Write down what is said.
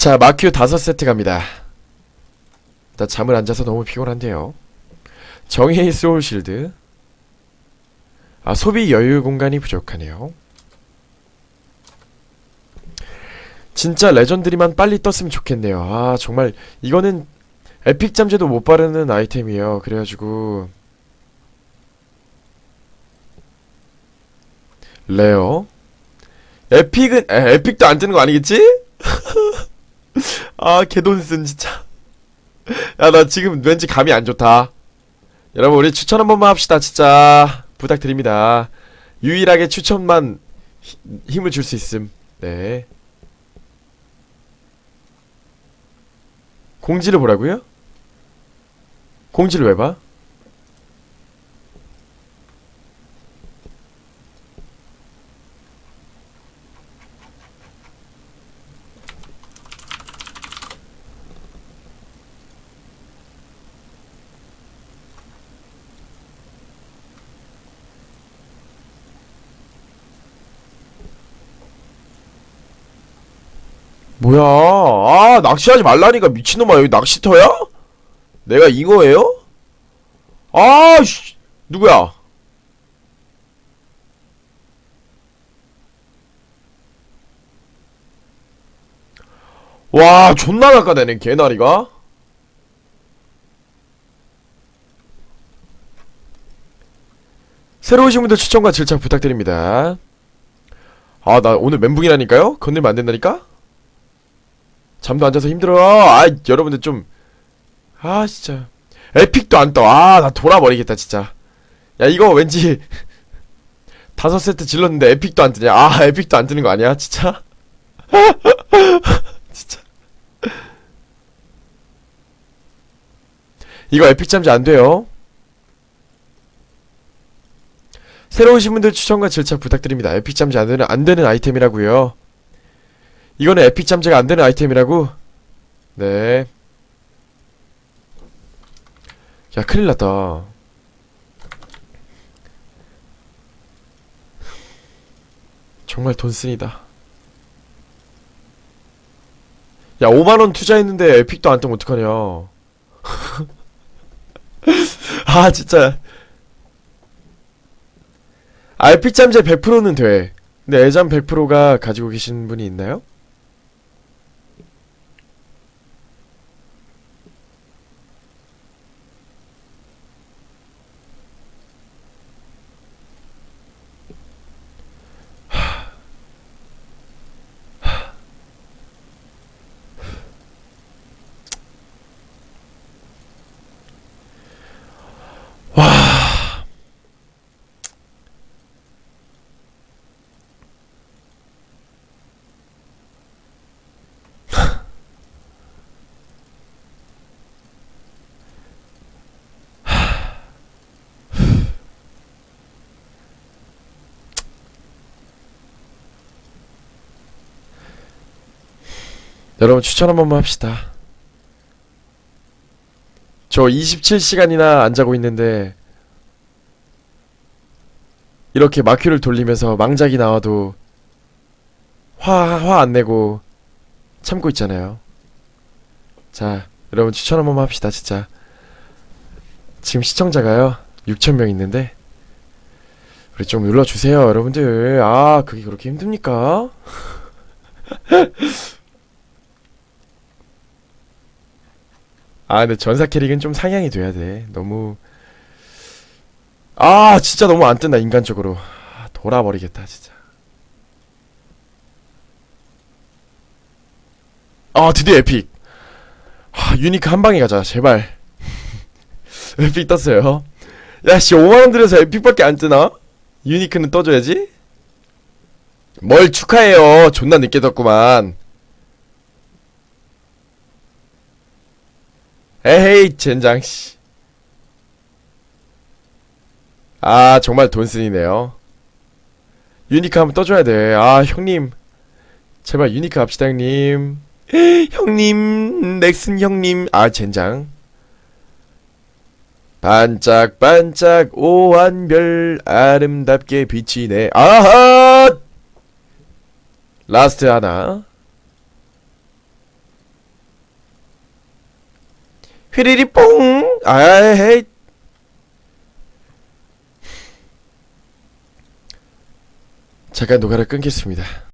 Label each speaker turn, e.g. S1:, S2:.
S1: 자, 마큐 다섯 세트 갑니다. 나 잠을 안 자서 너무 피곤한데요. 정의의 소울 실드. 아, 소비 여유 공간이 부족하네요. 진짜 레전드리만 빨리 떴으면 좋겠네요. 아, 정말 이거는 에픽 잠재도 못 바르는 아이템이에요. 그래가지고 레어 에픽은 에, 에픽도 안 뜨는 거 아니겠지? 아 개돈쓴 진짜. 야 나 지금 왠지 감이 안 좋다. 여러분 우리 추천 한 번만 합시다 진짜. 부탁드립니다. 유일하게 추천만 히- 힘을 줄 수 있음. 네. 공지를 보라고요? 공지를 왜 봐? 뭐야? 아, 낚시하지 말라니까 미친놈아. 여기 낚시터야? 내가 잉어예요? 아, 씨. 누구야? 와, 존나 낚아대네, 개나리가. 새로 오신 분들 추천과 질차 부탁드립니다. 아, 나 오늘 멘붕이라니까요? 건들면 안 된다니까? 잠도 안 자서 힘들어. 아, 여러분들 좀. 아, 진짜. 에픽도 안 떠. 아, 나 돌아버리겠다, 진짜. 야, 이거 왠지. 다섯 세트 질렀는데 에픽도 안 뜨냐. 아, 에픽도 안 뜨는 거 아니야? 진짜? 진짜. 이거 에픽 잠재 안 돼요. 새로 오신 분들 추천과 절차 부탁드립니다. 에픽 잠재 안 되는, 안 되는 아이템이라고요. 이거는 에픽 잠재가 안 되는 아이템이라고? 네. 야, 큰일 났다. 정말 돈 쓰니다. 야, 5만원 투자했는데 에픽도 안 뜨면 어떡하냐. 아, 진짜. 아, 에픽 잠재 100%는 돼. 근데 애잠 100%가 가지고 계신 분이 있나요? 여러분 추천 한 번만 합시다. 저 27시간이나 안 자고 있는데 이렇게 마큐를 돌리면서 망작이 나와도 화 화 안 내고 참고 있잖아요. 자, 여러분 추천 한 번만 합시다, 진짜. 지금 시청자가요 6천 명 있는데 우리 좀 눌러주세요, 여러분들. 아, 그게 그렇게 힘듭니까? 아, 근데 전사 캐릭은 좀 상향이 돼야 돼. 너무 아, 진짜 너무 안 뜬다 인간적으로. 아, 돌아버리겠다, 진짜. 아, 드디어 에픽. 아, 유니크 한 방에 가자, 제발. 에픽 떴어요. 야, 씨, 5만원 들여서 에픽밖에 안 뜨나? 유니크는 떠줘야지? 뭘 축하해요. 존나 늦게 떴구만. 에헤이, 젠장, 씨. 아, 정말 돈쓴이네요. 유니크 한번 떠줘야 돼. 아, 형님. 제발 유니크 합시다, 형님. 형님, 넥슨 형님. 아, 젠장. 반짝반짝 오한별 아름답게 비치네. 아하! 라스트 하나. 휘리리 뽕! 아헤이. 잠깐 노가를 끊겠습니다.